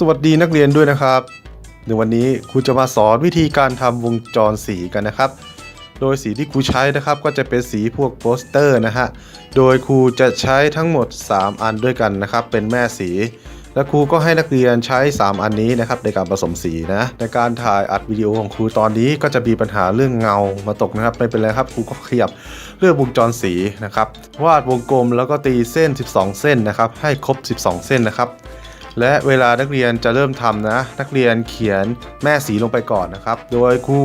สวัสดีนักเรียนด้วยนะครับในวันนี้ครูจะมาสอนวิธีการทำวงจรสีกันนะครับ โดยสีที่ครูใช้นะครับก็จะเป็นสีพวกโปสเตอร์นะฮะ โดยครูจะใช้ทั้งหมด 3 อันด้วยกันนะครับ เป็นแม่สี และครูก็ให้นักเรียนใช้ 3 อันนี้นะครับในการผสมสีนะ ในการถ่ายอัดวิดีโอของครูตอนนี้ก็จะมีปัญหาเรื่องเงามาตกนะครับไม่เป็นไรครับครูก็ขยับเลือกวงจรสีนะครับ วาดวงกลมแล้วก็ตีเส้น 12 เส้นนะครับ ให้ครบ 12 เส้นนะครับ และเวลานักเรียนจะเริ่มทำนะ นักเรียนเขียนแม่สีลงไปก่อนนะครับ โดยครู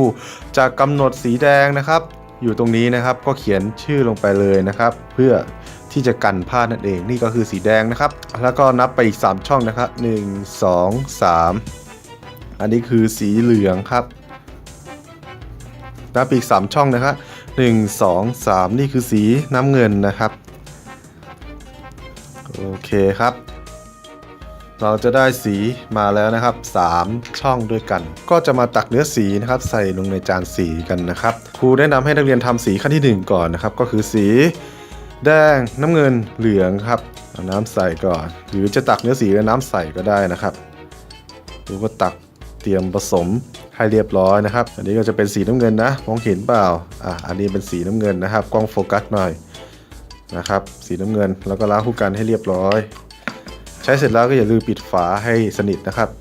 จะกำหนดสีแดงนะครับ อยู่ตรงนี้นะครับก็เขียนชื่อลงไปเลยนะครับ เพื่อที่จะกันพลาดนั่นเองนี่ก็คือสีแดงนะครับ แล้วก็นับไปอีก 3 ช่องนะครับ 1 2 3 อันนี้คือสีเหลืองครับนับอีก 3 ช่องนะครับ1 2 3 นี่คือสีน้ำเงินนะครับ โอเคครับ เราจะได้สีมาแล้วนะครับ 3 ช่องด้วยกัน ก็จะมาตักเนื้อสีนะครับ ใส่ลงในจานสีกันนะครับครูแนะนำให้นักเรียนทำสีขั้นที่ 1 ก่อนนะครับ ก็คือสี แดงน้ำเงินเหลืองครับเอาน้ำใส่ก่อน หรือจะตักเนื้อสีและน้ำใส่ก็ได้นะครับครูก็ตักเตรียมผสมให้เรียบร้อยนะครับ อันนี้ก็จะเป็นสีน้ำเงินนะมองเห็นเปล่าอะอันนี้เป็นสีน้ำเงินนะครับ กล้องโฟกัสหน่อยนะครับ สีน้ำเงินแล้วก็ล้างคู่กันให้เรียบร้อย ใช้เสร็จแล้วก็อย่าลืมปิดฝาให้สนิทนะครับ โ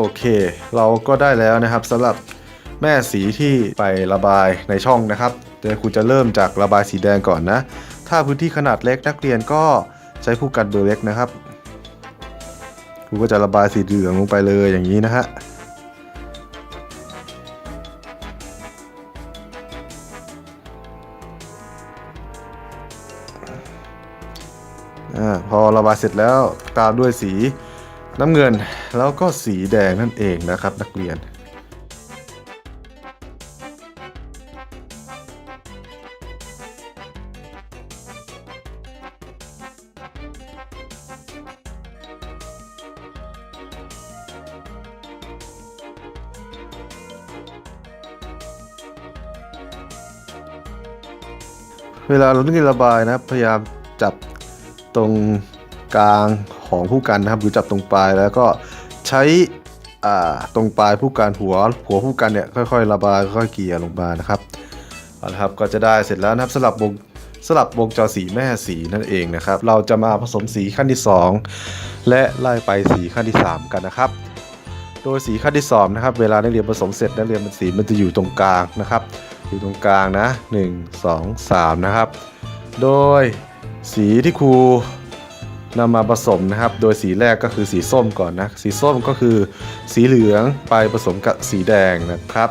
อเค เราก็ได้แล้วนะครับสำหรับแม่สีที่ไประบายในช่องนะครับเดี๋ยวครูจะเริ่มจากระบายสีแดงก่อนนะ ถ้าพื้นที่ขนาดเล็กนักเรียนก็ ใช้ผู้กันเบอร์เล็กนะครับครูก็จะระบายสีเหลืองลงไปเลยอย่างนี้นะฮะอพอระบายเสร็จแล้วตามด้วยสีน้ำเงินแล้วก็สีแดงนั่นเองนะครับนักเรียน เวลาเราต้องระบายนะพยายามจับตรงกลางของผู้กันนะครับหรือจับตรงปลายแล้วก็ใช้ตรงปลายผู้กันหัวหัวผู้กันเนี่ยค่อยๆ ระบายค่อยๆเกลี่ยลงมานะครับเอาละครับก็จะได้เสร็จแล้วนะครับสลับวงสลับวงจรสีแม่สีนั่นเองนะครับ เราจะมาผสมสีขั้นที่ 2 และไล่ไปสีขั้นที่ 3 กันนะครับ โดยสีขั้นที่2นะครับเวลานักเรียนผสมเสร็จนักเรียนมันสีมันจะอยู่ตรงกลางนะครับ อยู่ตรงกลางนะ 1 2 3 นะครับ โดยสีที่ครูนำมาผสมนะครับ โดยสีแรกก็คือสีส้มก่อนนะ สีส้มก็คือสีเหลืองไปผสมกับสีแดงนะครับ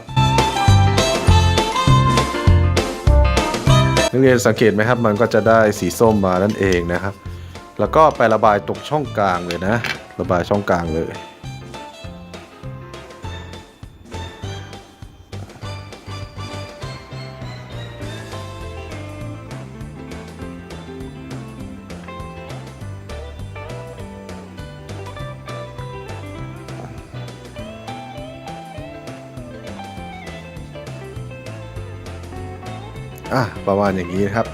นักเรียนสังเกตไหมครับ มันก็จะได้สีส้มมานั่นเองนะครับ แล้วก็ไประบายตรงช่องกลางเลยนะ ระบายช่องกลางเลย อะประมาณอย่างนี้นะครับ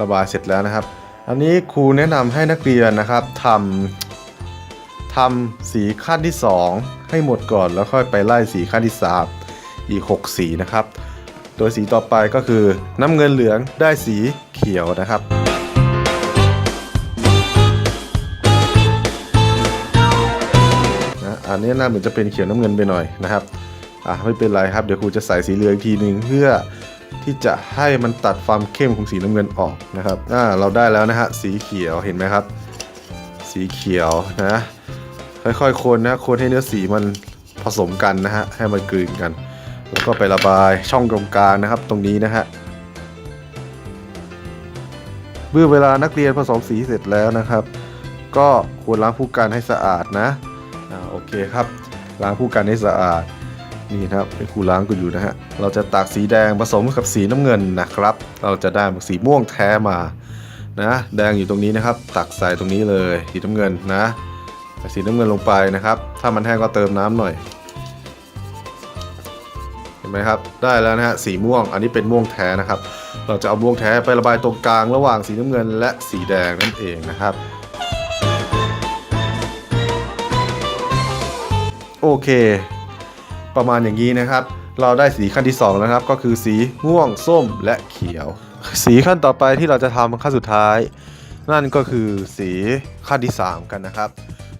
ระบายเสร็จแล้วนะครับ อันนี้ครูแนะนำให้นักเรียนนะครับทำทำสีขั้นที่ 2 ให้หมดก่อนแล้วค่อยไปไล่สีขั้นที่3อีก 6 สีนะครับ โดยสีต่อไปก็คือน้ำเงินเหลืองได้สีเขียวนะครับนะอันนี้น่าเหมือนจะเป็นเขียวน้ำเงินไปหน่อยนะครับ อะไม่เป็นไรครับ เดี๋ยวครูจะใส่สีเหลืองอีกทีหนึ่งเพื่อ ที่จะให้มันตัดความเข้มของสีน้ำเงินออกนะครับอ่าเราได้แล้วนะฮะสีเขียวเห็นไหมครับ สีเขียวนะค่อยๆคนนะคนให้เนื้อสีมันผสมกันนะฮะให้มันกลืนกัน แล้วก็ไประบายช่องตรงกลางนะครับตรงนี้นะฮะเมื่อเวลานักเรียนผสมสีเสร็จแล้วนะครับ ก็ควรล้างผู้กันให้สะอาดนะอ่าโอเคครับล้างผู้กันให้สะอาด นี่ครับเป็นครูล้างกันอยู่นะฮะ เราจะตักสีแดงผสมกับสีน้ำเงินนะครับ เราจะได้สีม่วงแท้มานะแดงอยู่ตรงนี้นะครับ ตักใส่ตรงนี้เลยสีน้ำเงินนะส่สีน้ำเงินลงไปนะครับ ถ้ามันแห้งก็เติมน้ำหน่อยเห็นไหมครับได้แล้วนะฮะสีม่วงอันนี้เป็นม่วงแท้นะครับ เราจะเอาม่วงแท้ไประบายตรงกลางระหว่างสีน้ำเงิน และสีแดงนั่นเองนะครับโอเค ประมาณอย่างนี้นะครับ เราได้สีขั้นที่2แล้วครับ ก็คือสีม่วงส้มและเขียว สีขั้นต่อไปที่เราจะทำขั้นสุดท้าย นั่นก็คือสีขั้นที่ 3 กันนะครับ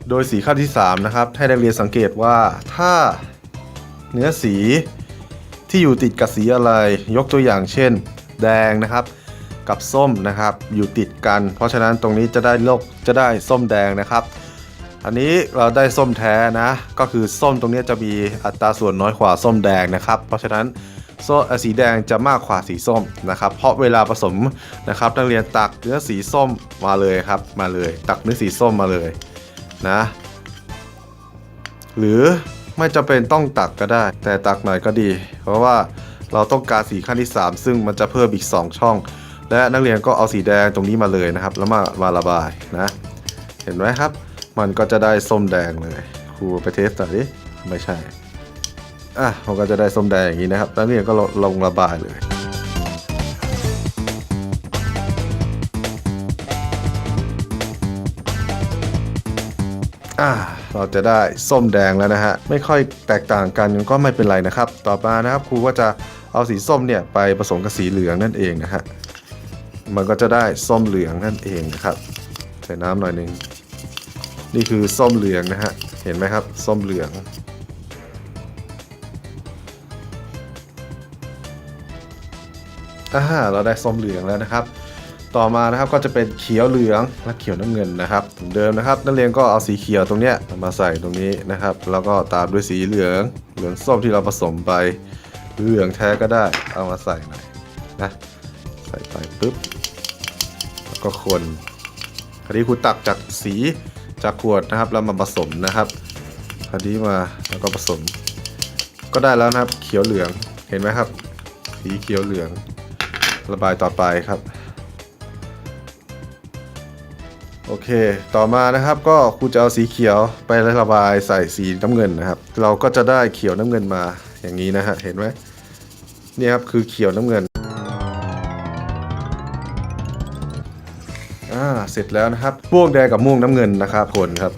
โดยสีขั้นที่3นะครับให้นักเรียนสังเกตว่าถ้าเนื้อสีที่อยู่ติดกับสีอะไร ยกตัวอย่างเช่น แดงนะครับกับส้มนะครับอยู่ติดกัน เพราะฉะนั้นตรงนี้จะได้ลกจะได้ส้มแดงนะครับ อันนี้เราได้ส้มแท้นะ ก็คือส้มตรงนี้จะมีอัตราส่วนน้อยกว่าส้มแดงนะครับ เพราะฉะนั้นสีแดงจะมากกว่าสีส้มนะครับ เพราะเวลาผสมนะครับนักเรียนตักเนื้อสีส้มมาเลยครับ มาเลย ตักเนื้อสีส้มมาเลยนะ หรือไม่จำเป็นต้องตักก็ได้ แต่ตักหน่อยก็ดี เพราะว่าเราต้องการสีขั้นที่ 3 ซึ่งมันจะเพิ่มอีก 2 ช่อง และนักเรียนก็เอาสีแดงตรงนี้มาเลยนะครับ แล้วมามาระบายนะ เห็นไหมครับ มันก็จะได้ส้มแดงเลยครูไปเทสหน่อยดิไม่ใช่อะมันก็จะได้ส้มแดงอย่างนี้นะครับ แล้วนี่ก็ลงระบายเลยอ่าเราจะได้ส้มแดงแล้วนะฮะ ไม่ค่อยแตกต่างกันก็ไม่เป็นไรนะครับ ต่อมานะครับครูก็จะเอาสีส้มเนี่ยไปผสมกับสีเหลืองนั่นเองนะฮะมันก็จะได้ส้มเหลืองนั่นเองนะครับ ใส่น้ำหน่อยนึง นี่คือส้มเหลืองนะฮะ เห็นไหมครับ ส้มเหลือง อ่า เราได้ส้มเหลืองแล้วนะครับ ต่อมานะครับก็จะเป็นเขียวเหลืองและเขียวน้ำเงินนะครับเดิมนะครับ นักเรียนก็เอาสีเขียวตรงเนี้ยมาใส่ตรงนี้นะครับ แล้วก็ตามด้วยสีเหลือง เหลืองส้มที่เราผสมไปหรือเหลืองแท้ก็ได้ เอามาใส่หน่อยนะ ใส่ไปปุ๊บ แล้วก็คนคราวนี้ครูตักจากสี จากขวดนะครับแล้วมาผสมนะครับคราวนี้มาแล้วก็ผสม ก็ได้แล้วนะครับเขียวเหลืองเห็นไหมครับ สีเขียวเหลือง ระบายต่อไปครับ โอเค ต่อมานะครับก็ครูจะเอาสีเขียวไประบายใส่สีน้ำเงินนะครับ เราก็จะได้เขียวน้ำเงินมาอย่างนี้นะฮะเห็นไหมนี่ครับคือเขียวน้ำเงิน เสร็จแล้วนะครับม่วงแดงกับม่วงน้ำเงินนะครับคนครับ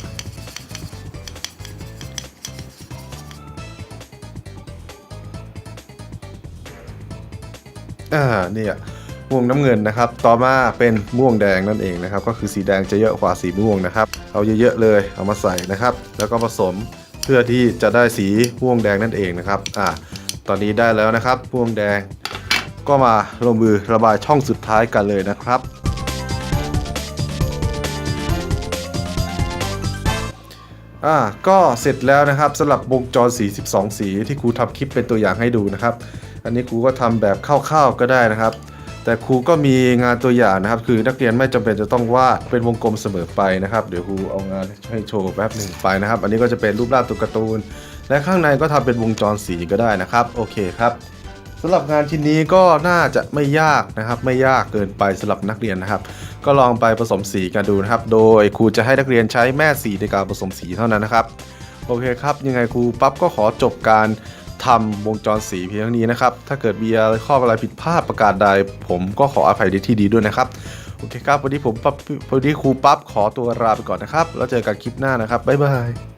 อ่าเนี่ยม่วงน้ำเงินนะครับ ต่อมาเป็นม่วงแดงนั่นเองนะครับ ก็คือสีแดงจะเยอะกว่าสีม่วงนะครับ เอาเยอะๆเลยเอามาใส่นะครับ แล้วก็ผสมเพื่อที่จะได้สีม่วงแดงนั่นเองนะครับ อ่า ตอนนี้ได้แล้วนะครับม่วงแดง ก็มาลงมือระบายช่องสุดท้ายกันเลยนะครับ อ่าก็เสร็จแล้วนะครับสำหรับวงจรสี 12 สีที่ครูทำคลิปเป็นตัวอย่างให้ดูนะครับ อันนี้ครูก็ทำแบบคร่าวๆก็ได้นะครับ แต่ครูก็มีงานตัวอย่างนะครับ คือนักเรียนไม่จำเป็นจะต้องวาดเป็นวงกลมเสมอไปนะครับเดี๋ยวครูเอางานให้โชว์แป๊บหนึ่งไปนะครับ อันนี้ก็จะเป็นรูปร่างตัวการ์ตูน และข้างในก็ทำเป็นวงจรสีก็ได้นะครับโอเคครับ สำหรับงานชิ้นนี้ก็น่าจะไม่ยากนะครับ ไม่ยากเกินไปสำหรับนักเรียนนะครับ ก็ลองไปผสมสีกันดูนะครับ โดยครูจะให้นักเรียนใช้แม่สีในการผสมสีเท่านั้นนะครับ โอเคครับ ยังไงครูปั๊บก็ขอจบการทำวงจรสีเพียงเท่านี้นะครับ ถ้าเกิดมีอะไรข้ออะไรผิดพลาดประการใด ผมก็ขออภัยในที่ดีด้วยนะครับ โอเคครับ วันนี้ผมปั๊บวันนี้ครูปั๊บขอตัวลาไปก่อนนะครับ แล้วเจอกันคลิปหน้านะครับ บ๊ายบาย